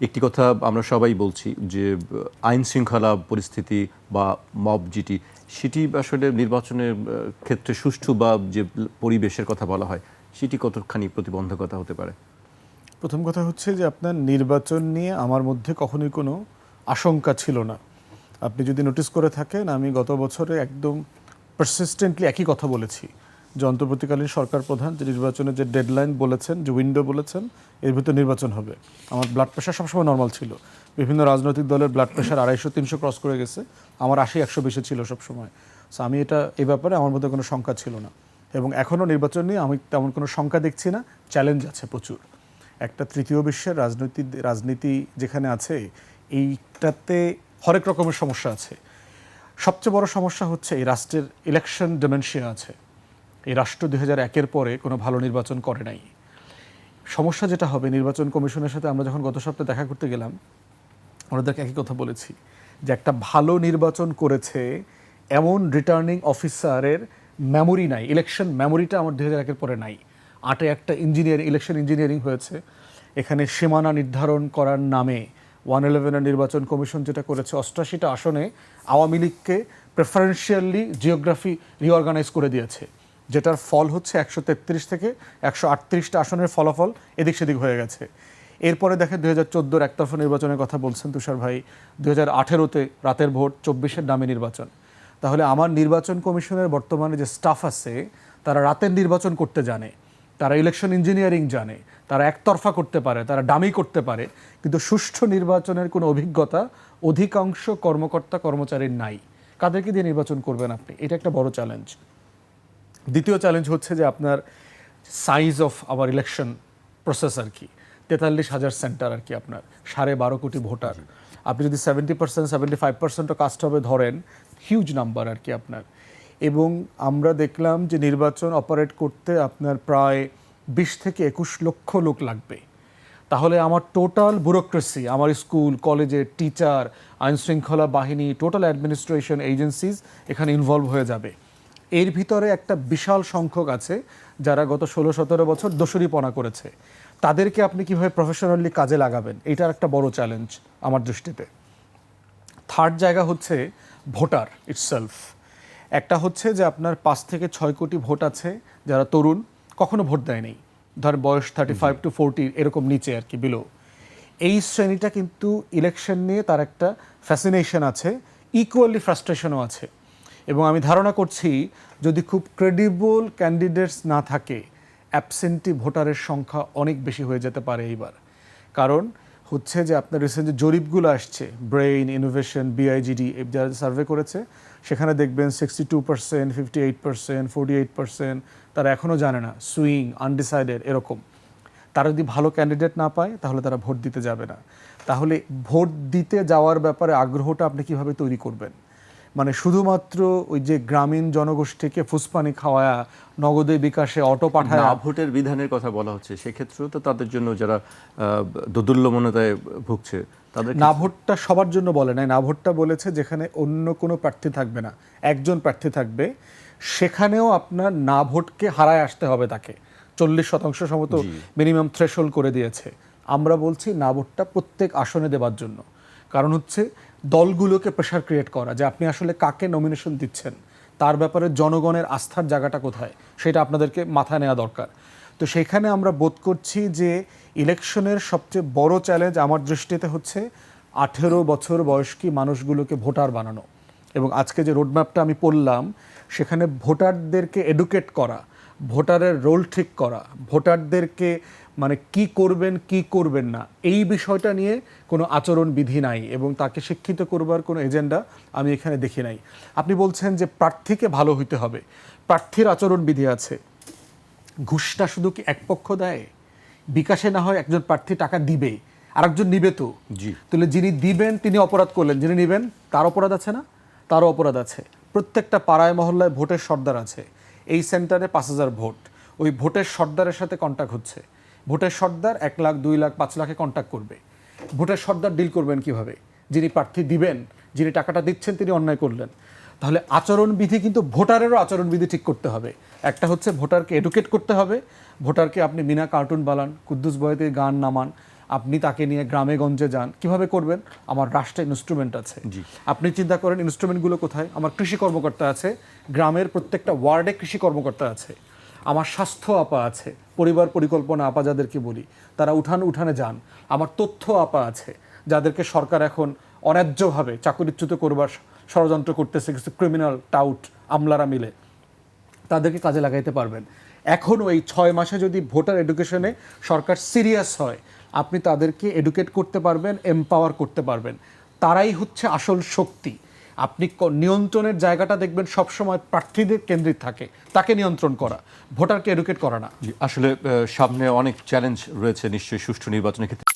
একটি কথা আমরা সবাই বলছি যে, আইন শৃঙ্খলা পরিস্থিতি বা মব যেটি, সেটি আসলে নির্বাচনের ক্ষেত্রে সুষ্ঠু বা যে পরিবেশের কথা বলা হয়, সেটি কতখানি প্রতিবন্ধকতা হতে পারে? প্রথম কথা হচ্ছে যে, আপনার নির্বাচন নিয়ে আমার মধ্যে কখনোই কোনো আশঙ্কা ছিল না। আপনি যদি নোটিস করে থাকেন, আমি গত বছরে একদম পারসিস্টেন্টলি একই কথা বলেছি। যে সরকার প্রধান যে নির্বাচনের যে ডেডলাইন বলেছেন, যে উইন্ডো বলেছেন, এর ভিতরে নির্বাচন হবে। আমার ব্লাড প্রেশার সবসময় নর্মাল ছিল। বিভিন্ন রাজনৈতিক দলের ব্লাড প্রেশার আড়াইশো, তিনশো ক্রস করে গেছে। আমার আশি, একশো বেশি ছিল সবসময়। সো আমি এটা এই ব্যাপারে আমার মধ্যে কোনো শঙ্কা ছিল না। এবং এখনও নির্বাচন নিয়ে আমি তেমন কোনো শঙ্কা দেখছি না চ্যালেঞ্জ আছে প্রচুর। একটা তৃতীয় বিশ্বের রাজনৈতিক রাজনীতি যেখানে আছে, এইটাতে হরেক রকমের সমস্যা আছে। সবচেয়ে বড় সমস্যা হচ্ছে এই রাষ্ট্রের ইলেকশন ডিমেনশিয়া আছে। এই রাষ্ট্র দুই হাজার একের পরে কোনো ভালো নির্বাচন করে নাই। সমস্যা যেটা হবে, নির্বাচন কমিশনের সাথে আমরা যখন গত সপ্তাহে দেখা করতে গেলাম, ওনাদেরকে একই কথা বলেছি যে একটা ভালো নির্বাচন করেছে এমন রিটার্নিং অফিসারের মেমোরি নাই ইলেকশন মেমোরিটা আমার দুই হাজার একের পরে নাই। আটে একটা ইঞ্জিনিয়ারিং ইলেকশন ইঞ্জিনিয়ারিং হয়েছে। এখানে সীমানা নির্ধারণ করার নামে ওয়ান ইলেভেনের নির্বাচন কমিশন যেটা করেছে অষ্টাশিটা আসনে আওয়ামী লীগকে প্রেফারেন্সিয়ালি জিওগ্রাফি রিঅর্গানাইজ করে দিয়েছে। যেটার ফল হচ্ছে একশো তেত্রিশ থেকে একশো আটত্রিশটা আসনের ফলাফল এদিক সেদিক হয়ে গেছে। এরপরে দেখেন দুই হাজার চোদ্দোর একতরফা নির্বাচনের কথা বলছেন তুষার ভাই। দুই হাজার আঠেরোতে রাতের ভোট, চব্বিশের নামে নির্বাচন। তাহলে আমার নির্বাচন কমিশনের বর্তমানে যে স্টাফ আছে, তারা রাতের নির্বাচন করতে জানে। তারা ইলেকশন ইঞ্জিনিয়ারিং জানে। তারা একতরফা করতে পারে, তারা ডামি করতে পারে। কিন্তু সুষ্ঠু নির্বাচনের কোনো অভিজ্ঞতা অধিকাংশ কর্মকর্তা কর্মচারীর নাই। কাদেরকে দিয়ে নির্বাচন করবেন আপনি? এটা একটা বড় চ্যালেঞ্জ দ্বিতীয় চ্যালেঞ্জ হচ্ছে যে আপনার size of our election process আর কি। তেতাল্লিশ হাজার সেন্টার আর কি আপনার সাড়ে বারো কোটি ভোটার। আপনি যদি সেভেন্টি পার্সেন্ট সেভেন্টি ফাইভ পার্সেন্টও কাস্ট হবে ধরেন হিউজ নাম্বার আর কি আপনার। এবং আমরা দেখলাম যে নির্বাচন অপারেট করতে আপনার প্রায় বিশ থেকে একুশ লক্ষ লোক লাগবে। তাহলে আমার টোটাল ব্যুরোক্রেসি আমার স্কুল কলেজের টিচার আইনশৃঙ্খলা বাহিনী টোটাল অ্যাডমিনিস্ট্রেশন এজেন্সিজ এখানে ইনভলভ হয়ে যাবে। এর ভিতরে একটা বিশাল সংখ্যক আছে যারা গত ষোলো সতেরো বছর দোষরীপনা করেছে। তাদেরকে আপনি কীভাবে প্রফেশনালি কাজে লাগাবেন? এটার একটা বড় চ্যালেঞ্জ আমার দৃষ্টিতে। থার্ড জায়গা হচ্ছে ভোটার ইটসেলফ একটা হচ্ছে যে আপনার পাঁচ থেকে ছয় কোটি ভোট আছে যারা তরুণ, কখনো ভোট দেয়নি। ধর বয়স থার্টি ফাইভ টু ফোরটি এরকম নিচে আর কি বিলো এই শ্রেণীটা কিন্তু ইলেকশন নিয়ে তার একটা ফ্যাসিনেশন আছে ইকুয়ালি ফ্রাস্ট্রেশনও আছে। এবং আমি ধারণা করছি যদি খুব ক্রেডিবল ক্যান্ডিডেটস না থাকে অ্যাবসেন্টি ভোটারের সংখ্যা অনেক বেশি হয়ে যেতে পারে এইবার। কারণ হচ্ছে যে আপনার রিসেন্ট যে জরিপগুলো আসছে ব্রেইন ইনোভেশন বিআইজিডি যারা সার্ভে করেছে, সেখানে দেখবেন sixty two percent fifty eight percent forty eight percent তারা এখনও জানে না সুইং আনডিসাইডেড এরকম। তারা যদি ভালো ক্যান্ডিডেট না পায়, তাহলে তারা ভোট দিতে যাবে না। তাহলে ভোট দিতে যাওয়ার ব্যাপারে আগ্রহটা আপনি কীভাবে তৈরি করবেন? মানে শুধুমাত্র ওই যে গ্রামীণ জনগোষ্ঠীকে ফুসপানি খাওয়া নগদে বিকাশে অটো পাঠায়। ভোটের বিধানের কথা বলা হচ্ছে সেক্ষেত্রেও তো তাদের জন্য যারা দোদুল্যমনতায় ভুগছে তাদের না ভোটটা সবার জন্য বলে নাই না ভোটটা বলেছে যেখানে অন্য কোনো প্রার্থী থাকবে না একজন প্রার্থী থাকবে সেখানেও আপনার না ভোটকে হারায় আসতে হবে তাকে। চল্লিশ শতাংশ সমত মিনিমাম থ্রেশহোল্ড করে দিয়েছে। আমরা বলছি না ভোটটা প্রত্যেক আসনে দেওয়ার জন্য। কারণ হচ্ছে দলগুলোকে প্রেশার ক্রিয়েট করা যে আপনি আসলে কাকে নমিনেশন দিচ্ছেন? তার ব্যাপারে জনগণের আস্থার জায়গাটা কোথায়? সেটা আপনাদেরকে মাথায় নেওয়া দরকার। তো সেখানে আমরা বোধ করছি যে ইলেকশনের সবচেয়ে বড় চ্যালেঞ্জ আমার দৃষ্টিতে হচ্ছে আঠেরো বছর বয়স্কী মানুষগুলোকে ভোটার বানানো। এবং আজকে যে রোডম্যাপটা আমি পড়লাম, সেখানে ভোটারদেরকে এডুকেট করা ভোটারের রোল ঠিক করা ভোটারদেরকে মানে কি করবেন কি করবেন না এই বিষয়টা নিয়ে কোনো আচরণ বিধি নাই এবং তাকে শিক্ষিত করবার কোনো এজেন্ডা আমি এখানে দেখি নাই। আপনি বলছেন যে প্রার্থীকে ভালো হইতে হবে। প্রার্থীর আচরণ বিধি আছে। ঘুষটা শুধু কি এক পক্ষ দেয়? বিকাশে না হয় একজন প্রার্থী টাকা দিবে আরেকজন নিবে তো। জি। তাহলে যিনি দিবেন তিনি অপরাধ করলেন যিনি নিবেন তার অপরাধ আছে না? তারও অপরাধ আছে। প্রত্যেকটা পাড়ায় মহল্লায় ভোটের সর্দার আছে। এই সেন্টারে পাঁচ হাজার ভোট। ওই ভোটের সর্দারের সাথে কন্ট্যাক্ট হচ্ছে। ভোটের সর্দার এক লাখ, দুই লাখ, পাঁচ লাখে কন্ট্যাক্ট করবে। ভোটের সর্দার ডিল করবেন কীভাবে? যিনি প্রার্থী দিবেন, যিনি টাকাটা দিচ্ছেন, তিনি অন্যায় করলেন। তাহলে আচরণবিধি কিন্তু ভোটারেরও আচরণবিধি ঠিক করতে হবে। একটা হচ্ছে ভোটারকে এডুকেট করতে হবে। ভোটারকে আপনি বিনা কার্টুন বানান, কুদ্দুস বয়েতে গান নামান আপনি তাকে নিয়ে গ্রামে গঞ্জে যান। কীভাবে করবেন? আমার রাষ্ট্রে ইনস্ট্রুমেন্ট আছে। আপনি চিন্তা করেন ইনস্ট্রুমেন্টগুলো কোথায়? আমার কৃষি কর্মকর্তা আছে। গ্রামের প্রত্যেকটা ওয়ার্ডে কৃষি কর্মকর্তা আছে। আমার স্বাস্থ্য আপা আছে। পরিবার পরিকল্পনা আপা যাদেরকে বলি তারা উঠান উঠানে যান। আমার তথ্য আপা আছে। যাদেরকে সরকার এখন অন্যায্যভাবে চাকরিচ্যুত করবার ষড়যন্ত্র করতেছে কিছু ক্রিমিনাল টাউট আমলারা মিলে। তাদেরকে কাজে লাগাইতে পারবেন। এখনও এই ছয় মাসে যদি ভোটার এডুকেশনে সরকার সিরিয়াস হয় আপনি তাদেরকে এডুকেট করতে পারবেন এম্পাওয়ার করতে পারবেন। তারাই হচ্ছে আসল শক্তি। আপনি নিয়ন্ত্রণের জায়গাটা দেখবেন সবসময় প্রার্থীদের কেন্দ্রিক থাকে। তাকে নিয়ন্ত্রণ করা, ভোটারকে এডুকেট করা না। আসলে সামনে অনেক চ্যালেঞ্জ রয়েছে নিশ্চয়ই সুষ্ঠু নির্বাচনের ক্ষেত্রে।